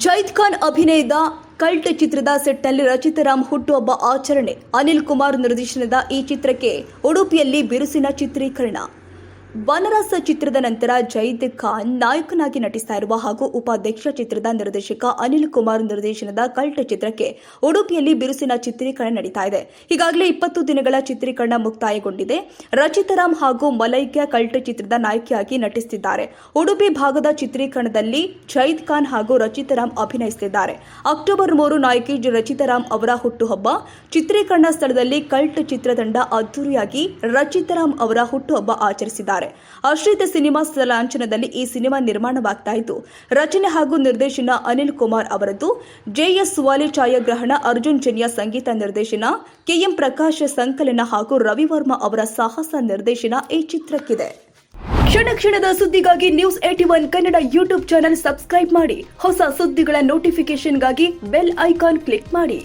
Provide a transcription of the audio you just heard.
ಜೈದ್ ಖಾನ್ ಅಭಿನಯದ ಕಲ್ಟ್ ಚಿತ್ರದ ಸೆಟ್ನಲ್ಲಿ ರಚಿತಾರಾಮ್ ಹುಟ್ಟುಹಬ್ಬ ಆಚರಣೆ. ಅನಿಲ್ ಕುಮಾರ್ ನಿರ್ದೇಶನದ ಈ ಚಿತ್ರಕ್ಕೆ ಉಡುಪಿಯಲ್ಲಿ ಬಿರುಸಿನ ಚಿತ್ರೀಕರಣ. ಬನರಸ ಚಿತ್ರದ ನಂತರ ಜೈದ್ ಖಾನ್ ನಾಯಕನಾಗಿ ನಟಿಸ್ತಾ ಇರುವ ಹಾಗೂ ಉಪಾಧ್ಯಕ್ಷ ಚಿತ್ರದ ನಿರ್ದೇಶಕ ಅನಿಲ್ ಕುಮಾರ್ ನಿರ್ದೇಶನದ ಕಲ್ಟ್ ಚಿತ್ರಕ್ಕೆ ಉಡುಪಿಯಲ್ಲಿ ಬಿರುಸಿನ ಚಿತ್ರೀಕರಣ ನಡೀತಾ ಇದೆ. ಈಗಾಗಲೇ ಇಪ್ಪತ್ತು ದಿನಗಳ ಚಿತ್ರೀಕರಣ ಮುಕ್ತಾಯಗೊಂಡಿದೆ. ರಚಿತಾರಾಮ್ ಹಾಗೂ ಮಲೈಕ್ಯ ಕಲ್ಟ್ ಚಿತ್ರದ ನಾಯಕಿಯಾಗಿ ನಟಿಸುತ್ತಿದ್ದಾರೆ ಉಡುಪಿ ಭಾಗದ ಚಿತ್ರೀಕರಣದಲ್ಲಿ ಜೈದ್ ಖಾನ್ ಹಾಗೂ ರಚಿತಾರಾಮ್ ಅಭಿನಯಿಸುತ್ತಿದ್ದಾರೆ ಅಕ್ಟೋಬರ್ ಮೂರು ನಾಯಕಿ ರಚಿತಾರಾಮ್ ಅವರ ಹುಟ್ಟುಹಬ್ಬ. ಚಿತ್ರೀಕರಣ ಸ್ಥಳದಲ್ಲಿ ಕಲ್ಟ್ ಚಿತ್ರತಂಡ ಅದ್ದೂರಿಯಾಗಿ ರಚಿತಾರಾಮ್ ಅವರ ಹುಟ್ಟುಹಬ್ಬ ಆಚರಿಸಿದ್ದಾರೆ. ಆಶ್ರಿತ ಸಿನಿಮಾ ಲಾಂಛನದಲ್ಲಿ ಈ ಸಿನಿಮಾ ನಿರ್ಮಾಣವಾಗ್ತಾ ಇತ್ತು ರಚನೆ ಹಾಗೂ ನಿರ್ದೇಶನ ಅನಿಲ್ ಕುಮಾರ್ ಅವರದ್ದು. ಜೆಎಸ್ ವಾಲಿ ಛಾಯಾಗ್ರಹಣ, ಅರ್ಜುನ್ ಜನ್ಯ ಸಂಗೀತ ನಿರ್ದೇಶನ, ಕೆಎಂ ಪ್ರಕಾಶ್ ಸಂಕಲನ ಹಾಗೂ ರವಿವರ್ಮ ಅವರ ಸಾಹಸ ನಿರ್ದೇಶನ ಈ ಚಿತ್ರಕ್ಕಿದೆ. ಕ್ಷಣ ಕ್ಷಣದ ಸುದ್ದಿಗಾಗಿ news eighty one Kannada YouTube channel subscribe ಮಾಡಿ. ಹೊಸ ಸುದ್ದಿಗಳ ನೋಟಿಫಿಕೇಶನ್ಗಾಗಿ ಬೆಲ್ ಐಕಾನ್ ಕ್ಲಿಕ್ ಮಾಡಿ.